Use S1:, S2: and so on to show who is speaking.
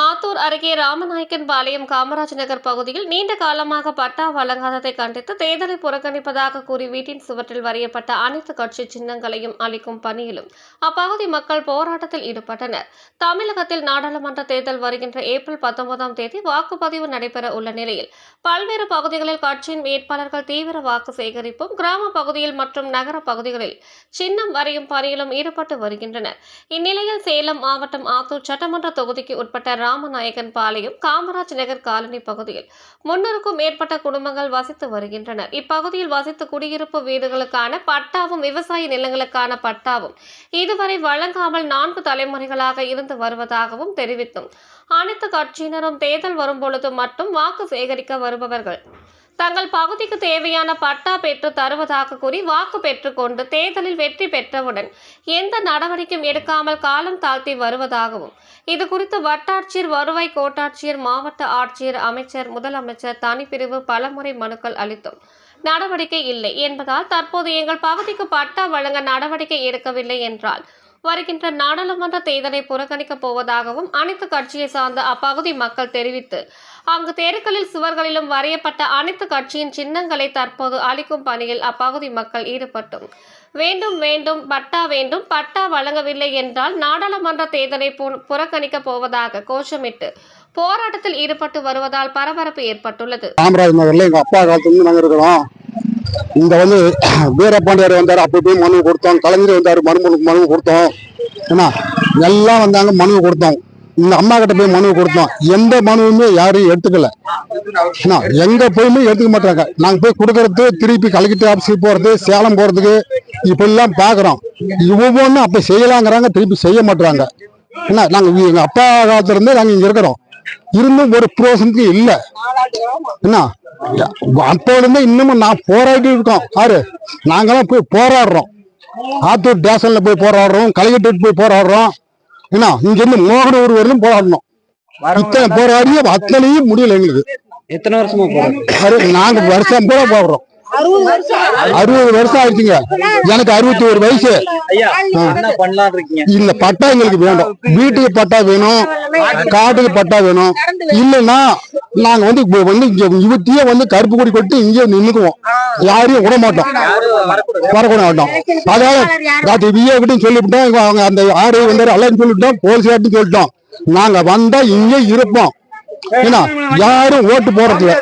S1: ஆத்தூர் அருகே ராமநாயக்கன் பாளையம் காமராஜ் நகர் பகுதியில் நீண்ட காலமாக பட்டா வழங்காததை கண்டித்து தேர்தலை புறக்கணிப்பதாக கூறி வீட்டின் சுவற்றில் வரையப்பட்ட அனைத்து கட்சி சின்னங்களையும் அளிக்கும் பணியிலும் அப்பகுதி மக்கள் போராட்டத்தில் ஈடுபட்டனர். தமிழகத்தில் நாடாளுமன்ற தேர்தல் வருகின்ற ஏப்ரல் பத்தொன்பதாம் தேதி வாக்குப்பதிவு நடைபெற உள்ள நிலையில் பல்வேறு பகுதிகளில் கட்சியின் வேட்பாளர்கள் தீவிர வாக்கு சேகரிப்பும் கிராம பகுதியில் மற்றும் நகர பகுதிகளில் சின்னம் வரையும் பணியிலும் ஈடுபட்டு வருகின்றனர். இந்நிலையில் சேலம் மாவட்டம் ஆத்தூர் சட்டமன்ற தொகுதிக்கு உட்பட்ட ராமநாயகன் பாளையம் காமராஜ் நகர் காலனி பகுதியில் முன்னூறுக்கும் மேற்பட்ட குடும்பங்கள் வசித்து வருகின்றனர். இப்பகுதியில் வசித்து குடியிருப்பு வீடுகளுக்கான பட்டாவும் விவசாய நிலங்களுக்கான பட்டாவும் இதுவரை வழங்காமல் நான்கு தலைமுறைகளாக இருந்து வருவதாகவும் தெரிவித்தும். அனைத்து கட்சியினரும் தேர்தல் வரும்பொழுது மட்டும் வாக்கு சேகரிக்க வருபவர்கள் தங்கள் பகுதிக்கு தேவையான பட்டா பெற்று தருவதாக கூறி வாக்கு பெற்றுக்கொண்டு தேர்தலில் வெற்றி பெற்றவுடன் எந்த நடவடிக்கையும் எடுக்காமல் காலம் தாழ்த்தி வருவதாகவும் இது குறித்து வட்டாட்சியர் வருவாய் கோட்டாட்சியர் மாவட்ட ஆட்சியர் அமைச்சர் முதலமைச்சர் தனிப்பிரிவு பலமுறை மனுக்கள் அளித்தும் நடவடிக்கை இல்லை என்பதால் தற்போது எங்கள் பகுதிக்கு பட்டா வழங்க நடவடிக்கை எடுக்கவில்லை என்றால் வருகின்ற நாடாளுமன்ற தேர்தலை புறக்கணிக்கப் போவதாகவும் அனைத்து கட்சியை சார்ந்த அப்பகுதி மக்கள் தெரிவித்து அங்கு தெருக்களில் சுவர்களிலும் வரையப்பட்ட அனைத்து கட்சியின் சின்னங்களை தற்போது அளிக்கும் பணியில் அப்பகுதி மக்கள் ஈடுபட்டும். வேண்டும் வேண்டும் பட்டா வேண்டும் பட்டா வழங்கவில்லை என்றால் நாடாளுமன்ற தேர்தலை புறக்கணிக்கப் போவதாக கோஷமிட்டு போராட்டத்தில் ஈடுபட்டு வருவதால் பரபரப்பு ஏற்பட்டுள்ளது.
S2: காமராஜ் நகர்ல எங்க அப்பா காலத்துல நாங்க இருக்கிறோம். இங்க வந்து வீரபாண்டியர் வந்தார் அப்படி போய் மனு கொடுத்தோம். கலைஞர் வந்தார் மனு மனு கொடுத்தோம். என்ன எல்லாம் வந்தாங்க மனு கொடுத்தோம். இந்த அம்மா கிட்ட போய் மனு கொடுத்தோம். எந்த மனுவுமே யாரும் எடுத்துக்கல. என்ன எங்க போயுமே எடுத்துக்க மாட்டாங்க. நாங்க போய் கொடுக்கறது திருப்பி கலெக்டர் ஆஃபீஸுக்கு போறது சேலம் போறதுக்கு இப்படிலாம் பாக்குறோம். ஒவ்வொன்றும் அப்ப செய்யலாங்கிறாங்க திருப்பி செய்ய மாட்டாங்க என்ன நாங்க எங்க அப்பா காலத்துல இருந்து நாங்க இங்க இருக்கிறோம். இருந்தும் ஒரு ப்ரோசனுக்கு இல்ல. என்ன? அப்போ இருந்து இன்னமும் நான் போராடி இருக்கோம். யாரு? நாங்கெல்லாம் போய் போராடுறோம். ஆத்தூர் ஸ்டேஷன்ல போய் போராடுறோம். கலைஞர் போய் போராடுறோம். என்ன? இங்க இருந்து மோகனூர் வரையிலும் போராடணும். இத்தனை போராடியும் அத்தனையும் முடியல எங்களுக்கு.
S3: எத்தனை வருஷமா போறோம்
S2: நாங்க வருஷம் கூட போடுறோம் அறுபது வருஷம் ஆயிடுச்சுங்க. எனக்கு அறுபத்தி ஒரு வயசு.
S3: ஐயா என்ன பண்ணலாம் இருக்கீங்க
S2: இந்த பட்டா எங்களுக்கு வேணும். வீட்டுக்கு பட்டா வேணும். காட்டுக்கு பட்டா வேணும். இல்லைன்னா நாங்க வந்து இப்ப வந்து இங்க இவத்தையே வந்து கருப்பு கொடி கொட்டி இங்கே நின்னுக்குவோம். யாரையும் விட மாட்டோம். வரக்கூட மாட்டோம். அதாவது ராத்திரி விஏ கிட்டையும் சொல்லிவிட்டோம் அவங்க அந்த ஆறு வந்தாரு எல்லாரும் சொல்லிவிட்டோம். போலீஸ் சொல்லிட்டோம். நாங்க வந்தா இங்கே இருப்போம். ஏன்னா யாரும் ஓட்டு போடுறதில்ல.